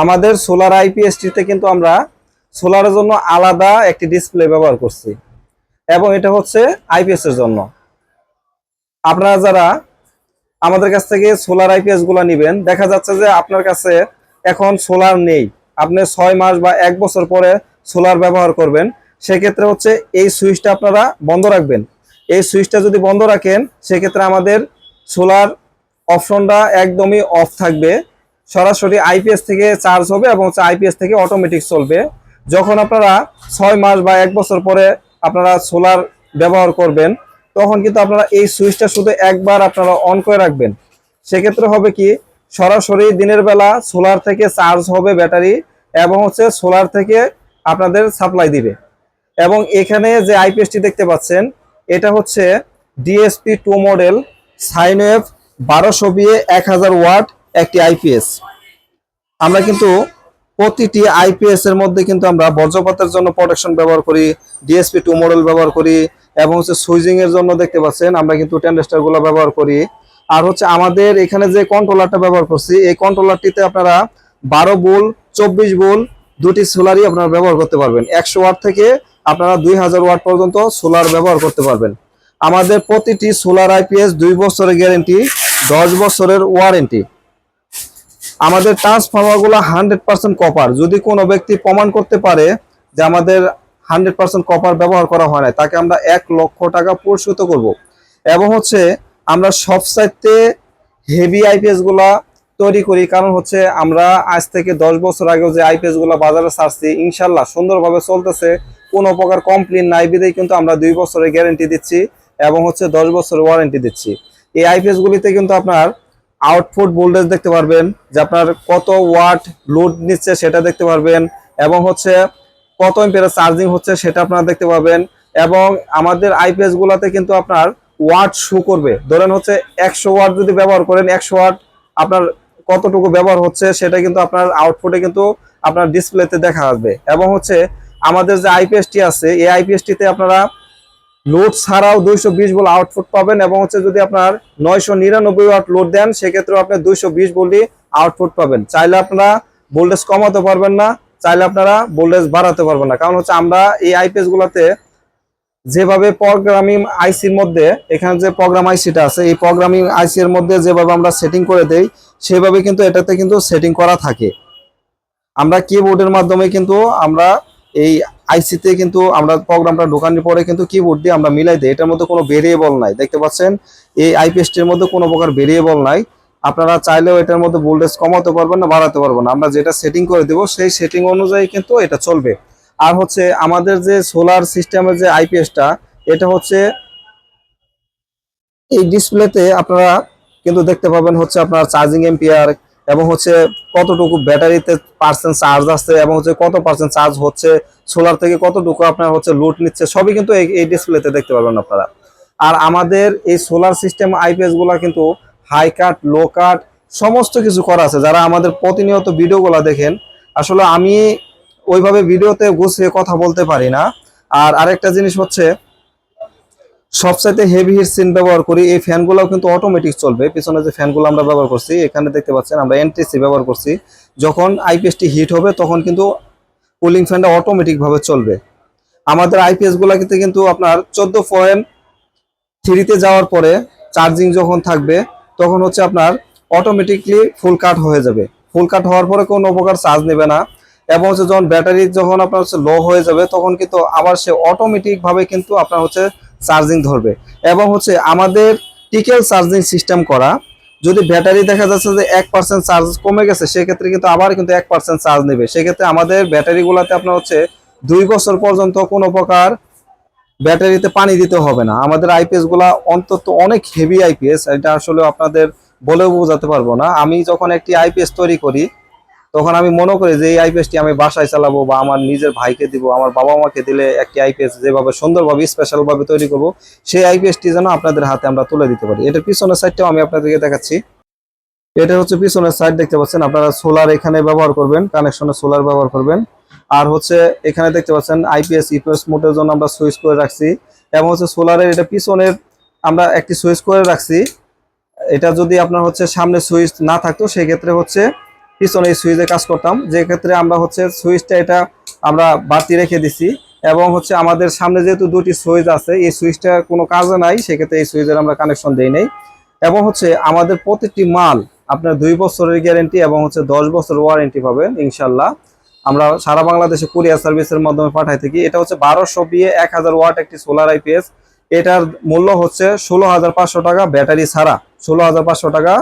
আমাদের সোলার আইপিএসটিতে কিন্তু আমরা সোলারের জন্য আলাদা একটি ডিসপ্লে ব্যবহার করছি। এবং এটা হচ্ছে আইপিএস এর জন্য। আপনারা যারা আমাদের কাছ থেকে সোলার আইপিএসগুলা নিবেন, দেখা যাচ্ছে যে আপনার কাছে এখন সোলার নেই। আপনি ছয় মাস বা এক বছর পরে সোলার ব্যবহার করবেন। সেক্ষেত্রে হচ্ছে এই সুইচটা আপনারা বন্ধ রাখবেন। এই সুইচটা যদি বন্ধ রাখেন, সেক্ষেত্রে আমাদের সোলার অপশনটা একদমই অফ থাকবে। সরাসরি আইপিএস থেকে চার্জ হবে এবং আইপিএস থেকে অটোমেটিক চলবে। যখন আপনারা ছয় মাস বা এক বছর পরে আপনারা সোলার ব্যবহার করবেন, তখন কিন্তু আপনারা এই সুইচটা শুধু একবার আপনারা অন করে রাখবেন। সেক্ষেত্রে হবে কি, সরাসরি দিনের বেলা সোলার থেকে চার্জ হবে ব্যাটারি এবং হচ্ছে সোলার থেকে আপনাদের সাপ্লাই দিবে। এবং এখানে যে আইপিএসটি দেখতে পাচ্ছেন, এটা হচ্ছে ডিএসপি টু মডেল সাইনওয়েভ বারোশো বিয়ে এক হাজার ওয়াট একটি আইপিএস আমরা কিন্তু প্রতিটি আইপিএস এর মধ্যে কিন্তু আমরা বজ্রপাতের জন্য প্রোটেকশন ব্যবহার করি ডিএসপি টু মডেল ব্যবহার করি, এবং হচ্ছে সুইজিং এর জন্য দেখতে পাচ্ছেন, আমরা কিন্তু টেন্ডেস্টারগুলো ব্যবহার করি। আর হচ্ছে আমাদের এখানে যে কন্ট্রোলারটা ব্যবহার করছি, এই কন্ট্রোলারটিতে আপনারা বারো বুল চব্বিশ বুল দুটি সোলারই আপনারা ব্যবহার করতে পারবেন। একশো ওয়াট থেকে আপনারা দুই হাজার ওয়াট পর্যন্ত সোলার ব্যবহার করতে পারবেন। আমাদের প্রতিটি সোলার আইপিএস দুই বছরের গ্যারেন্টি দশ বছরের ওয়ারেন্টি আমাদের ট্রান্সফর্মারগুলো হান্ড্রেড পার্সেন্ট কপার যদি কোনো ব্যক্তি প্রমাণ করতে পারে যে আমাদের হান্ড্রেড পার্সেন্ট কপার ব্যবহার করা হয় না তাকে আমরা এক লক্ষ টাকা পুরস্কৃত করব। এবং হচ্ছে আমরা সব সাইডতে হেভি আইপিএসগুলা তৈরি করি, কারণ হচ্ছে আমরা আজ থেকে দশ বছর আগেও যে আইপিএসগুলা বাজারে ছাড়ছি, ইনশাল্লাহ সুন্দরভাবে চলতেছে, কোনো প্রকার কমপ্লেন নাই বিদেই কিন্তু আমরা দুই বছরের গ্যারেন্টি দিচ্ছি এবং হচ্ছে দশ বছরের ওয়ারেন্টি দিচ্ছি। এই আইপিএস গুলিতে কিন্তু আপনার আউটপুট ভোল্টেজ দেখতে পারবেন, যে আপনার কত ওয়াট লোড নিচ্ছে সেটা দেখতে পারবেন, এবং হচ্ছে কত এম্পিয়ার চার্জিং হচ্ছে সেটা আপনারা দেখতে পাবেন এবং আমাদের আইপিএস গুলাতে কিন্তু আপনার ওয়াট শো করবে। ধরেন হচ্ছে একশো ওয়াট যদি ব্যবহার করেন, একশো ওয়াট আপনার কতটুকু ব্যবহার হচ্ছে সেটা কিন্তু আপনার আউটপুটে কিন্তু আপনার ডিসপ্লেতে দেখা আসবে। এবং হচ্ছে আমাদের যে আইপিএসটি আছে, এই আইপিএসটিতে আপনারা লোড ছাড়াও দুইশো বিশ বল আউটপুট পাবেন এবং হচ্ছে যদি আপনার নয়শো নিরানব্বই ওয়াট লোড দেন, সেক্ষেত্রেও আপনি দুইশো বিশ বলই আউটপুট পাবেন। চাইলে আপনারা ভোল্টেজ কমাতে পারবেন না, চাইলে আপনারা ভোল্টেজ বাড়াতে পারবেন না। কারণ হচ্ছে আমরা এই আইপিএস গুলাতে যেভাবে প্রোগ্রামিং আইসির মধ্যে, এখানে যে প্রোগ্রাম আইসিটা আছে, এই প্রোগ্রামিং আইসি এর মধ্যে যেভাবে আমরা সেটিং করে দেই, সেভাবে কিন্তু এটাতে কিন্তু সেটিং করা থাকে। আমরা কিবোর্ডের মাধ্যমে কিন্তু আমরা এই আইসিতে কিন্তু আমরা প্রোগ্রামটা ঢোকানোর পরে কিন্তু কিবোর্ড দিয়ে আমরা মিলাই দিই। এটার মধ্যে কোনো ভেরিয়েবল নাই, দেখতে পাচ্ছেন? এই আইপিএসটির মধ্যে কোনো প্রকার ভেরিয়েবল নাই। আপনারা চাইলেও এটার মধ্যে ভোল্টেজ কমাতে পারবেন না, বাড়াতে পারবেন না। আমরা যেটা সেটিং করে দেব, সেই সেটিং অনুযায়ী কিন্তু এটা চলবে। আর হচ্ছে আমাদের যে সোলার সিস্টেমের যে আইপিএসটা এটা হচ্ছে এই ডিসপ্লেতে আপনারা কিন্তু দেখতে পাবেন হচ্ছে আপনার চার্জিং এম্পিয়ার এবং হচ্ছে কতটুকু ব্যাটারিতে পার্সেন্ট চার্জ আসছে এবং হচ্ছে কত পার্সেন্ট চার্জ হচ্ছে। সোলার থেকে কতটুকু আপনার হচ্ছে লোড নিচ্ছে, সবই কিন্তু এই ডিসপ্লেতে দেখতে পাবেন আপনারা। আর আমাদের এই সোলার সিস্টেম আইপিএসগুলা কিন্তু হাই কাট লো কাট সমস্ত কিছু করা আছে। যারা আমাদের প্রতিনিয়ত ভিডিওগুলো দেখেন, আসলে আমি ওইভাবে ভিডিওতে গুছিয়ে কথা বলতে পারি না। আর আরেকটা জিনিস হচ্ছে, সবচাইতে হেভি হিট সিন ব্যবহার করি, এই ফ্যানগুলোও কিন্তু অটোমেটিক চলবে। পিছনে যে ফ্যানগুলো আমরা ব্যবহার করছি, এখানে দেখতে পাচ্ছেন আমরা এনটিসি ব্যবহার করছি। যখন আইপিএসটি হিট হবে, তখন কিন্তু কুলিং ফ্যানটা অটোমেটিক ভাবে চলবে। আমাদের আইপিএস গুলাতে কিন্তু আপনার চোদ্দ পয়েন্ট থ্রিতে যাওয়ার পরে চার্জিং যখন থাকবে, তখন হচ্ছে আপনার অটোমেটিকলি ফুল কাট হয়ে যাবে। ফুল কাট হওয়ার পরে কোনো প্রকার চার্জ নেবে না। এবং হচ্ছে যখন ব্যাটারি যখন আপনার হচ্ছে লো হয়ে যাবে, তখন কিন্তু আবার সে অটোমেটিক ভাবে কিন্তু আপনার হচ্ছে চার্জিং ধরবে। এবং হচ্ছে আমাদের টিকেল চার্জিং সিস্টেম করা যদি ব্যাটারি দেখা যাচ্ছে যে এক পার্সেন্ট চার্জ কমে গেছে, সেক্ষেত্রে কিন্তু আবার কিন্তু এক পার্সেন্ট চার্জ নেবে। সেক্ষেত্রে আমাদের ব্যাটারিগুলোতে আপনার হচ্ছে দুই বছর পর্যন্ত কোনো প্রকার ব্যাটারিতে পানি দিতে হবে না। আমাদের আইপিএসগুলা অন্তত অনেক হেভি আইপিএস এটা আসলে আপনাদের বলেও বোঝাতে পারব না। আমি যখন একটি আইপিএস তৈরি করি তখন আমি মনে করি যে এই আইপিএসটি আমি বাসায় চালাবো বা আমার নিজের ভাইকে দিব, আমার বাবা মাকে দিলে একটি আইপিএস যেভাবে সুন্দরভাবে স্পেশাল ভাবে তৈরি করব, সেই আইপিএসটি যেন আপনাদের হাতে আমরা তুলে দিতে পারি। এটার পিছনের সাইডটাও আমি আপনাদেরকে দেখাচ্ছি। এটা হচ্ছে পিছনের সাইড দেখতে পাচ্ছেন আপনারা সোলার এখানে ব্যবহার করবেন কানেকশনে সোলার ব্যবহার করবেন। আর হচ্ছে এখানে দেখতে পাচ্ছেন আইপিএস ইপিএস মোটের জন্য আমরা সুইচ করে রাখছি এবং হচ্ছে সোলারের এটা পিছনের আমরা একটি সুইচ করে রাখছি। এটা যদি আপনার হচ্ছে সামনে সুইচ না থাকতো, সেক্ষেত্রে হচ্ছে পিছনে এই সুইচে কাজ করতাম। যে ক্ষেত্রে আমরা হচ্ছে সুইচটা এটা আমরা বাতি রেখে দিছি এবং হচ্ছে আমাদের সামনে যেহেতু দুটি সুইচ আছে, এই সুইচটা কোনো কাজে নাই, সেক্ষেত্রে এই সুইচের আমরা কানেকশন দেই নাই। এবং হচ্ছে আমাদের প্রতিটি মাল আপনার দুই বছরের গ্যারেন্টি এবং হচ্ছে দশ বছর ওয়ারেন্টি পাবেন, ইনশাল্লাহ। আমরা সারা বাংলাদেশে কুরিয়ার সার্ভিসের মাধ্যমে পাঠাই থাকি। এটা হচ্ছে বারোশো বিয়ে এক হাজার ওয়াট একটি সোলার আইপিএস এটার মূল্য হচ্ছে ষোলো হাজার পাঁচশো টাকা, ব্যাটারি ছাড়া ষোলো হাজার পাঁচশো টাকা।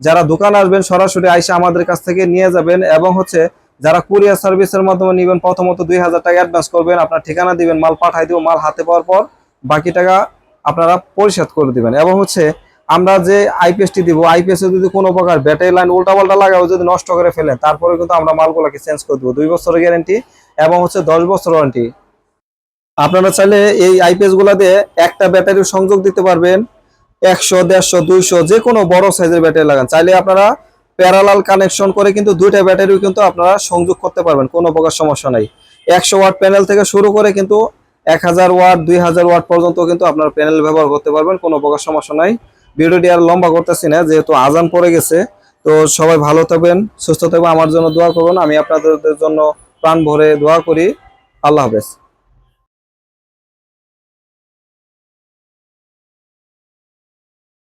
যারা দোকান আসবেন সরাসরি আইসা আমাদের কাছ থেকে নিয়ে যাবেন এবং হচ্ছে যারা কুরিয়ার সার্ভিসের মাধ্যমে নেবেন, প্রথমত দুই হাজার টাকা অ্যাডভান্স করবেন, আপনার ঠিকানা দিবেন, মাল পাঠাই দিব, মাল হাতে পাওয়ার পর বাকি টাকা আপনারা পরিশোধ করে দিবেন। এবং হচ্ছে আমরা যে আইপিএসটি দিব আইপিএস যদি কোনো প্রকার ব্যাটারি লাইন উল্টা পাল্টা লাগাও, যদি নষ্ট করে ফেলেন, তারপরে কিন্তু আমরা মালগুলোকে চেঞ্জ করে দেবো। দুই বছরের গ্যারেন্টি এবং হচ্ছে দশ বছর ওয়ারেন্টি আপনারা চাইলে এই আইপিএসগুলা দিয়ে একটা ব্যাটারি সংযোগ দিতে পারবেন। একশো, দেড়শো, দুইশো যে কোনো বড় সাইজের ব্যাটারি লাগান। চাইলে আপনারা প্যারালাল কানেকশন করে কিন্তু দুইটা ব্যাটারিও কিন্তু আপনারা সংযোগ করতে পারবেন, কোনো প্রকার সমস্যা নাই। একশো ওয়াট প্যানেল থেকে শুরু করে কিন্তু এক হাজার ওয়াট, দুই হাজার ওয়াট পর্যন্ত কিন্তু আপনারা প্যানেল ব্যবহার করতে পারবেন, কোনো প্রকার সমস্যা নাই। ভিডিওটি আর লম্বা করতেছি না, যেহেতু আজান পড়ে গেছে, তো সবাই ভালো থাকবেন, সুস্থ থাকবেন, আমার জন্য দোয়া করবেন, আমি আপনাদের জন্য প্রাণ ভরে দোয়া করি। আল্লাহ হাফেজ।